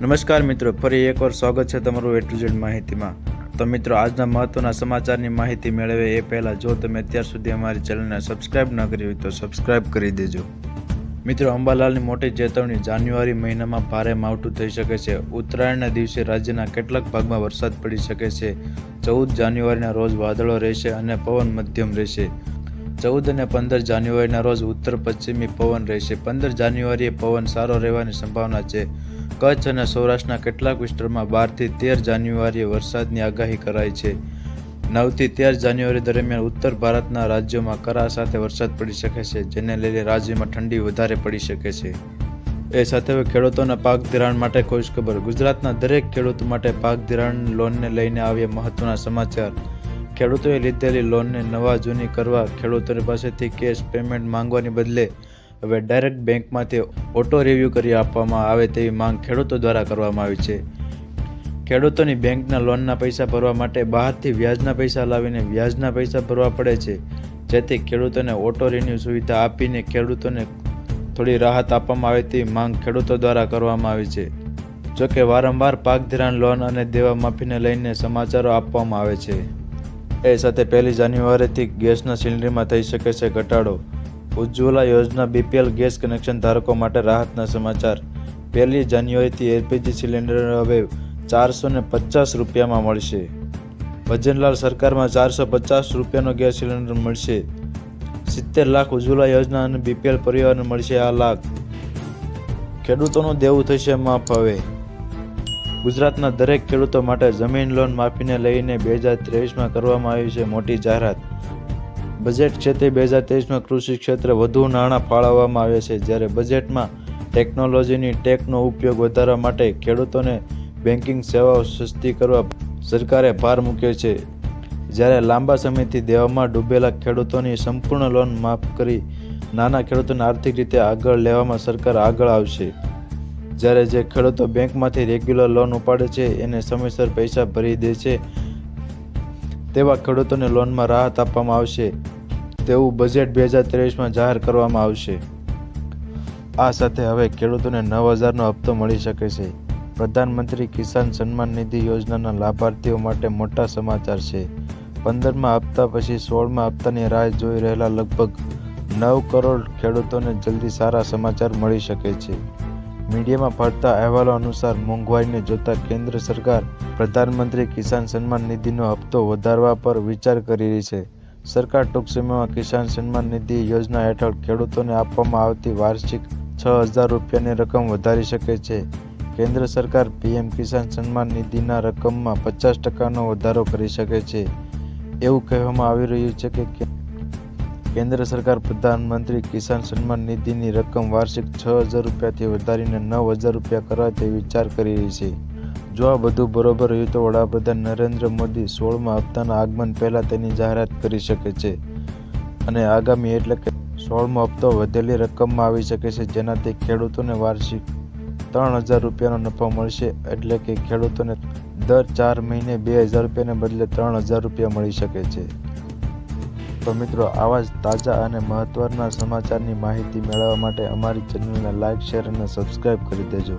નમસ્કાર મિત્રો, ફરી એકવાર સ્વાગત છે તમારું એ ટુ માહિતીમાં. તો મિત્રો, આજના મહત્વના સમાચારની માહિતી મેળવે એ પહેલાં જો તમે અત્યાર સુધી અમારી ચેનલને સબસ્ક્રાઇબ ન કરી હોય તો સબસ્ક્રાઇબ કરી દેજો. મિત્રો, અંબાલાલની મોટી ચેતવણી જાન્યુઆરી મહિનામાં ભારે માવઠું થઈ શકે છે. ઉત્તરાયણના દિવસે રાજ્યના કેટલાક ભાગમાં વરસાદ પડી શકે છે. ચૌદ જાન્યુઆરીના રોજ વાદળો રહેશે અને પવન મધ્યમ રહેશે. ચૌદ અને પંદર જાન્યુઆરીના રોજ ઉત્તર પશ્ચિમી પવન રહેશે. પંદર જાન્યુઆરીએ પવન સારો રહેવાની સંભાવના છે. કચ્છ અને સૌરાષ્ટ્રના કેટલાક વિસ્તારોમાં બારથી તેર જાન્યુઆરીએ વરસાદની આગાહી કરાઈ છે. નવથી તેર જાન્યુઆરી દરમિયાન ઉત્તર ભારતના રાજ્યોમાં કરા સાથે વરસાદ પડી શકે છે, જેને લઈને રાજ્યમાં ઠંડી વધારે પડી શકે છે. એ સાથે હવે ખેડૂતોના પાક ધિરાણ માટે ખુશખબર ગુજરાતના દરેક ખેડૂત માટે પાક ધિરાણ લોનને લઈને આવ્યા મહત્વના સમાચાર. ખેડૂતોએ લીધેલી લોનને નવા જૂની કરવા ખેડૂતોની પાસેથી કેશ પેમેન્ટ માંગવાની બદલે હવે ડાયરેક્ટ બેંકમાંથી ઓટો રિવ્યૂ કરી આપવામાં આવે તેવી માંગ ખેડૂતો દ્વારા કરવામાં આવી છે. ખેડૂતોની બેંકના લોનના પૈસા ભરવા માટે બહારથી વ્યાજના પૈસા લાવીને વ્યાજના પૈસા ભરવા પડે છે, જેથી ખેડૂતોને ઓટો રિન્યૂ સુવિધા આપીને ખેડૂતોને થોડી રાહત આપવામાં આવે તેવી માંગ ખેડૂતો દ્વારા કરવામાં આવી છે. જોકે વારંવાર પાક ધિરાણ લોન અને દેવા માફીને લઈને સમાચારો આપવામાં આવે છે. એ સાથે પહેલી જાન્યુઆરીથી ગેસના સિલિન્ડરમાં થઈ શકે છે ઘટાડો. ઉજ્જવલા યોજના બીપીએલ ગેસ કનેક્શન ધારકો માટે રાહતના સમાચાર. પહેલી જાન્યુઆરીથી એલપીજી સિલિન્ડર હવે ચારસો ને પચાસ રૂપિયામાં મળશે. ભજનલાલ સરકારમાં ચારસો પચાસ રૂપિયાનો ગેસ સિલિન્ડર મળશે. સિત્તેર લાખ ઉજ્જવલા યોજના અને બીપીએલ પરિવારને મળશે આ લાખ. ખેડૂતોનું દેવું થશે માફ હવે. ગુજરાતના દરેક ખેડૂતો માટે જમીન લોન માફીને લઈને બે હજાર ત્રેવીસમાં કરવામાં આવી છે મોટી જાહેરાત. બજેટ ક્ષેત્રે બે હજાર ત્રેવીસમાં કૃષિ ક્ષેત્રે વધુ નાણાં ફાળવવામાં આવે છે. જ્યારે બજેટમાં ટેકનોલોજીની ટેકનો ઉપયોગ વધારવા માટે ખેડૂતોને બેન્કિંગ સેવાઓ સસ્તી કરવા સરકારે ભાર મૂક્યો છે. જ્યારે લાંબા સમયથી દેવામાં ડૂબેલા ખેડૂતોની સંપૂર્ણ લોન માફ કરી નાના ખેડૂતોને આર્થિક રીતે આગળ લેવામાં સરકાર આગળ આવશે. જ્યારે જે ખેડૂતો બેંકમાંથી રેગ્યુલર લોન ઉપાડે છે, એને સમયસર પૈસા ભરી દે છે, તેવા ખેડૂતોને લોનમાં રાહત આપવામાં આવશે. તેવું બજેટ બે હજાર ત્રેવીસમાં જાહેર કરવામાં આવશે. આ સાથે હવે ખેડૂતોને નવ હજારનો હપ્તો મળી શકે છે. પ્રધાનમંત્રી કિસાન સન્માન નિધિ યોજનાના લાભાર્થીઓ માટે મોટા સમાચાર છે. પંદરમા હપ્તા પછી સોળમા હપ્તાની રાહ જોઈ રહેલા લગભગ નવ કરોડ ખેડૂતોને જલ્દી સારા સમાચાર મળી શકે છે. મીડિયામાં ફરતા અહેવાલો અનુસાર મોંઘવારીને જોતા કેન્દ્ર સરકાર પ્રધાનમંત્રી કિસાન સન્માન નિધિનો હપ્તો વધારવા પર વિચાર કરી રહી છે. સરકાર ટૂંક સમયમાં કિસાન સન્માન નિધિ યોજના હેઠળ ખેડૂતોને આપવામાં આવતી વાર્ષિક છ હજાર રૂપિયાની રકમ વધારી શકે છે. કેન્દ્ર સરકાર પીએમ કિસાન સન્માન નિધિના રકમમાં પચાસ ટકાનો વધારો કરી શકે છે. એવું કહેવામાં આવી રહ્યું છે કે કેન્દ્ર સરકાર પ્રધાનમંત્રી કિસાન સન્માન નિધિની રકમ વાર્ષિક છ હજાર રૂપિયાથી વધારીને નવ હજાર રૂપિયા કરવા તે વિચાર કરી રહી છે. જો આ બધું બરોબર રહ્યું તો વડાપ્રધાન નરેન્દ્ર મોદી સોળમા હપ્તાના આગમન પહેલાં તેની જાહેરાત કરી શકે છે અને આગામી એટલે કે સોળમો હપ્તો વધેલી રકમમાં આવી શકે છે. જેનાથી ખેડૂતોને વાર્ષિક ત્રણ હજાર રૂપિયાનો નફો મળશે એટલે કે ખેડૂતોને દર ચાર મહિને બે હજાર રૂપિયાને બદલે ત્રણ હજાર રૂપિયા મળી શકે છે. તો મિત્રો, આવા જ તાજા અને મહત્વના સમાચારની માહિતી મેળવવા માટે અમારી ચેનલને લાઇક શેર અને સબસ્ક્રાઈબ કરી દેજો.